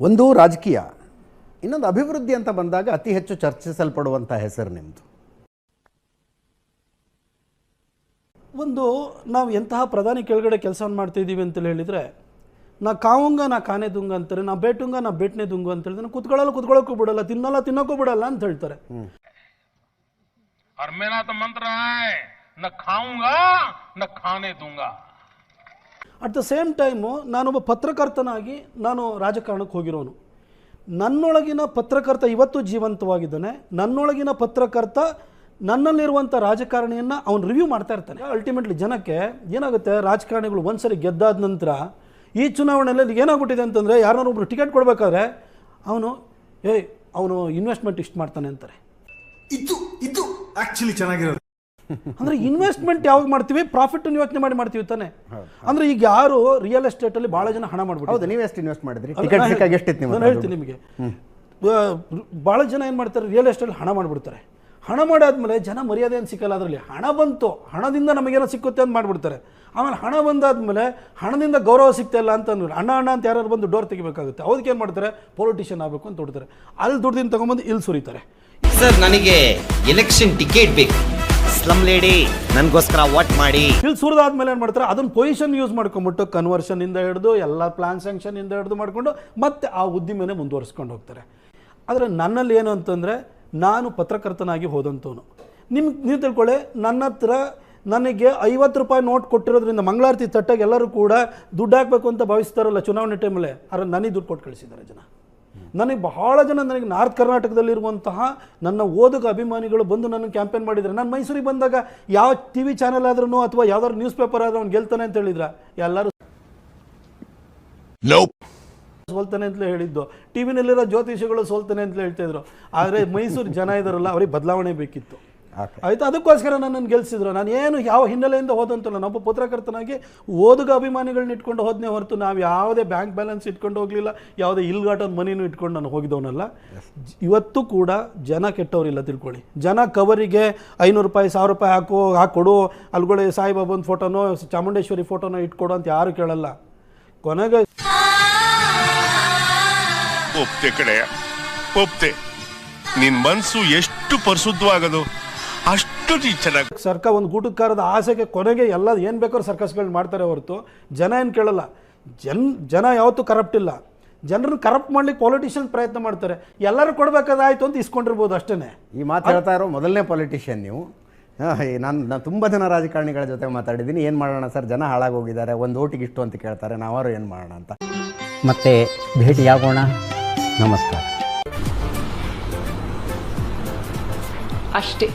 ಒಂದು ರಾಜಕೀಯ ಇನ್ನೊಂದು ಅಭಿವೃದ್ಧಿ ಅಂತ ಬಂದಾಗ ಅತಿ ಹೆಚ್ಚು ಚರ್ಚಿಸಲ್ಪಡುವಂಥ ಹೆಸರು ನಿಮ್ಮದು ಒಂದು ನಾವು ಎಂತಹ ಪ್ರಧಾನಿ ಕೆಳಗಡೆ ಕೆಲಸವನ್ನು ಮಾಡ್ತಿದ್ದೀವಿ ಅಂತೇಳಿ ಹೇಳಿದರೆ ನಾ ಕಾವುಂಗ ನಾ ಕಾನೆ ದುಂಗ ಅಂತಾರೆ ನಾ ಬೇಟುಂಗ ನಾ ಬೇಟನೆ ದುಂಗು ಅಂತ ಹೇಳಿದ್ರೆ ಕುತ್ಕೊಳ್ಳಲ್ಲ ಕುತ್ಕೊಳ್ಳೋಕ್ಕೂ ಬಿಡಲ್ಲ ತಿನ್ನಲ್ಲ ತಿನ್ನೋಕ್ಕೂ ಬಿಡಲ್ಲ ಅಂತ ಹೇಳ್ತಾರೆ. ಮಂತ್ರ ನಾ ಖಾವುಂಗ ನಾ ಖಾನೆ ದುಂಗ. ಅಟ್ ದ ಸೇಮ್ ಟೈಮು ನಾನೊಬ್ಬ ಪತ್ರಕರ್ತನಾಗಿ ನಾನು ರಾಜಕಾರಣಕ್ಕೆ ಹೋಗಿರೋನು. ನನ್ನೊಳಗಿನ ಪತ್ರಕರ್ತ ಇವತ್ತು ಜೀವಂತವಾಗಿದ್ದಾನೆ. ನನ್ನೊಳಗಿನ ಪತ್ರಕರ್ತ ನನ್ನಲ್ಲಿರುವಂಥ ರಾಜಕಾರಣಿಯನ್ನು ಅವನು ರಿವ್ಯೂ ಮಾಡ್ತಾ ಇರ್ತಾನೆ. ಅಲ್ಟಿಮೇಟ್ಲಿ ಜನಕ್ಕೆ ಏನಾಗುತ್ತೆ? ರಾಜಕಾರಣಿಗಳು ಒಂದ್ಸರಿ ಗೆದ್ದಾದ ನಂತರ ಈ ಚುನಾವಣೆಯಲ್ಲಿ ಏನಾಗ್ಬಿಟ್ಟಿದೆ ಅಂತಂದರೆ ಯಾರನ್ನಾರು ಒಬ್ರು ಟಿಕೆಟ್ ಕೊಡಬೇಕಾದ್ರೆ ಅವನು, ಏಯ್, ಅವನು ಇನ್ವೆಸ್ಟ್ಮೆಂಟ್ ಇಷ್ಟು ಮಾಡ್ತಾನೆ ಅಂತಾರೆ. ಇದು ಇದು ಆ್ಯಕ್ಚುಲಿ ಚೆನ್ನಾಗಿರೋದು. ಅಂದ್ರೆ ಇನ್ವೆಸ್ಟ್ಮೆಂಟ್ ಯಾವಾಗ ಮಾಡ್ತೀವಿ? ಪ್ರಾಫಿಟ್ ಯೋಚನೆ ಮಾಡಿ ಮಾಡ್ತೀವಿ ತಾನೆ. ಅಂದ್ರೆ ಈಗ ಯಾರು ರಿಯಲ್ ಎಸ್ಟೇಟ್ ಅಲ್ಲಿ ಬಹಳ ಜನ ಹಣ ಮಾಡ್ಬಿಟ್ಟು ಹೌದು ನೀವು ಎಷ್ಟು ಇನ್ವೆಸ್ಟ್ ಮಾಡಿದ್ರಿ. ನಾನು ಹೇಳ್ತೀನಿ ನಿಮಗೆ. ಭಾಳ ಜನ ಏನು ಮಾಡ್ತಾರೆ? ರಿಯಲ್ ಎಸ್ಟೇಟ್ ಹಣ ಮಾಡಿಬಿಡ್ತಾರೆ. ಹಣ ಮಾಡಾದ್ಮೇಲೆ ಜನ ಮರ್ಯಾದೆ ಏನು ಸಿಕ್ಕಲ್ಲ ಅದರಲ್ಲಿ. ಹಣ ಬಂತು. ಹಣದಿಂದ ನಮಗೇನೋ ಸಿಕ್ಕುತ್ತೆ ಅಂತ ಮಾಡಿಬಿಡ್ತಾರೆ. ಆಮೇಲೆ ಹಣ ಬಂದಾದ್ಮೇಲೆ ಹಣದಿಂದ ಗೌರವ ಸಿಗ್ತಾ ಇಲ್ಲ ಅಂತ ಅಂದ್ರೆ ಹಣ ಹಣ ಅಂತ ಯಾರು ಬಂದು ಡೋರ್ ತೆಗಿಬೇಕಾಗುತ್ತೆ. ಅದಕ್ಕೆ ಏನು ಮಾಡ್ತಾರೆ? ಪೊಲಿಟಿಷಿಯನ್ ಆಗಬೇಕು ಅಂತ ಹೊಡ್ತಾರೆ. ಅಲ್ಲಿ ದುಡ್ಡಿನ ತಗೊಂಬಂದು ಇಲ್ಲಿ ಸುರಿತಾರೆ. ಸರ್ ನನಗೆ ಎಲೆಕ್ಷನ್ ಟಿಕೆಟ್ ಬೇಕು. ಸ್ಲಮ್ ಲೇಡಿ ನನಗೋಸ್ಕರ ವಾಟ್ ಮಾಡಿ. ಇಲ್ಲಿ ಸುರಿದಾದ್ಮೇಲೆ ಏನು ಮಾಡ್ತಾರೆ? ಅದನ್ನ ಪೊಸಿಷನ್ ಯೂಸ್ ಮಾಡ್ಕೊಂಬಿಟ್ಟು ಕನ್ವರ್ಷನ್ ಇಂದ ಹಿಡಿದು, ಎಲ್ಲ ಪ್ಲಾನ್ ಸ್ಯಾಂಕ್ಷನ್ ಇಂದ ಹಿಡಿದು ಮಾಡಿಕೊಂಡು, ಮತ್ತೆ ಆ ಉದ್ದಿಮೆನೆ ಮುಂದುವರಿಸ್ಕೊಂಡು ಹೋಗ್ತಾರೆ. ಆದರೆ ನನ್ನಲ್ಲಿ ಏನು ಅಂತಂದರೆ, ನಾನು ಪತ್ರಕರ್ತನಾಗಿ ಹೋದಂಥವನು. ನಿಮ್ಗೆ ನೀವು ತಿಳ್ಕೊಳ್ಳಿ, ನನ್ನ ಹತ್ರ ನನಗೆ ಐವತ್ತು ರೂಪಾಯಿ ನೋಟ್ ಕೊಟ್ಟಿರೋದ್ರಿಂದ ಮಂಗಳಾರತಿ ತಟ್ಟಾಗ ಎಲ್ಲರೂ ಕೂಡ ದುಡ್ಡು ಹಾಕಬೇಕು ಅಂತ ಭಾವಿಸ್ತಾರಲ್ಲ ಚುನಾವಣೆ ಟೈಮಲ್ಲೇ ಆದರೆ ನನಗೆ ದುಡ್ಡು ಕೊಟ್ಟು ಕಳಿಸಿದ್ದಾರೆ ಜನ. ನನಗೆ ಬಹಳ ಜನ ನನಗೆ ನಾರ್ತ್ ಕರ್ನಾಟಕದಲ್ಲಿರುವಂತಹ ನನ್ನ ಓದಕ ಅಭಿಮಾನಿಗಳು ಬಂದು ನನ್ನ ಕ್ಯಾಂಪೇನ್ ಮಾಡಿದ್ದಾರೆ ನಾನು ಮೈಸೂರಿಗೆ ಬಂದಾಗ ಯಾವ ಟಿ ವಿ ಚಾನಲ್ ಆದ್ರೂ ಅಥವಾ ಯಾವ್ದಾದ್ರು ನ್ಯೂಸ್ ಪೇಪರ್ ಆದ್ರೂ ಅವ್ನು ಗೆಲ್ತಾನೆ ಅಂತ ಹೇಳಿದ್ರ? ಎಲ್ಲರೂ ಸೋಲ್ತಾನೆ ಅಂತಲೇ ಹೇಳಿದ್ದು. ಟಿ ವಿನಲ್ಲಿರೋ ಜ್ಯೋತಿಷಿಗಳು ಸೋಲ್ತಾನೆ ಅಂತ ಹೇಳ್ತಾ ಇದ್ರು. ಆದರೆ ಮೈಸೂರು ಜನ ಇದಾರಲ್ಲ ಅವ್ರಿಗೆ ಬದಲಾವಣೆ ಬೇಕಿತ್ತು. ಆಯ್ತು ಅದಕ್ಕೋಸ್ಕರ ನನ್ನನ್ನು ಗೆಲ್ಸಿದ್ರು. ನಾನು ಏನು ಯಾವ ಹಿನ್ನೆಲೆಯಿಂದ ಹೋದಂತಲ್ಲ. ನಮ್ಮ ಪತ್ರಕರ್ತನಾಗಿ ಓದುಗ ಅಭಿಮಾನಿಗಳನ್ನ ಇಟ್ಕೊಂಡು ಹೋದ್ನೇ ಹೊರತು ನಾವು ಯಾವುದೇ ಬ್ಯಾಂಕ್ ಬ್ಯಾಲೆನ್ಸ್ ಇಟ್ಕೊಂಡು ಹೋಗಲಿಲ್ಲ ಯಾವುದೇ ಇಲ್ಗಾಟದ ಮನಿನೂ ಇಟ್ಕೊಂಡು ನಾನು ಹೋಗಿದ್ದವನಲ್ಲ. ಇವತ್ತು ಕೂಡ ಜನ ಕೆಟ್ಟವರಿಲ್ಲ ತಿಳ್ಕೊಳ್ಳಿ. ಜನ ಕವರಿಗೆ ಐನೂರು ರೂಪಾಯಿ ಸಾವಿರ ರೂಪಾಯಿ ಹಾಕು ಹಾಕೊಡು ಅಲ್ಗೊಳ್ಳಿ ಸಾಯಿಬಾಬನ ಫೋಟೋನೋ ಚಾಮುಂಡೇಶ್ವರಿ ಫೋಟೋನೋ ಇಟ್ಕೊಡು ಅಂತ ಯಾರು ಕೇಳಲ್ಲ. ಕೊನೆಗೆ ಒಪ್ತೆ ಕಡೆಯ ಒಪ್ತೆ. ನಿನ್ ಮನ್ಸು ಎಷ್ಟು ಪರಿಶುದ್ಧವಾಗದು ಅಷ್ಟು ಚೆನ್ನಾಗಿ ಸರ್ಕಾರ ಒಂದು ಗೂಟುಕಾರದ ಆಸೆಗೆ ಕೊನೆಗೆ ಎಲ್ಲ ಏನು ಬೇಕಾದ್ರೂ ಸರ್ಕಸ್ಗಳು ಮಾಡ್ತಾರೆ ಹೊರತು. ಜನ ಏನು ಕೇಳಲ್ಲ. ಜನ್ ಜನ ಯಾವತ್ತೂ ಕರಪ್ಟ್ ಇಲ್ಲ. ಜನರನ್ನು ಕರಪ್ಟ್ ಮಾಡ್ಲಿಕ್ಕೆ ಪೊಲಿಟಿಷಿಯನ್ ಪ್ರಯತ್ನ ಮಾಡ್ತಾರೆ. ಎಲ್ಲರೂ ಕೊಡಬೇಕಾದಾಯ್ತು ಅಂತ ಇಸ್ಕೊಂಡಿರ್ಬೋದು ಅಷ್ಟೇ ಈ ಮಾತು ಹೇಳ್ತಾ ಇರೋ ಮೊದಲನೇ ಪೊಲಿಟಿಷಿಯನ್ ನೀವು. ನಾನು ನಾನು ತುಂಬ ಜನ ರಾಜಕಾರಣಿಗಳ ಜೊತೆ ಮಾತಾಡಿದ್ದೀನಿ. ಏನು ಮಾಡೋಣ ಸರ್? ಜನ ಹಾಳಾಗೋಗಿದ್ದಾರೆ ಒಂದು ಓಟಿಗೆ ಇಷ್ಟು ಅಂತ ಕೇಳ್ತಾರೆ. ನಾವಾರು ಏನು ಮಾಡೋಣ ಅಂತ. ಮತ್ತೆ ಭೇಟಿಯಾಗೋಣ. ನಮಸ್ಕಾರ. ಅಷ್ಟೇ.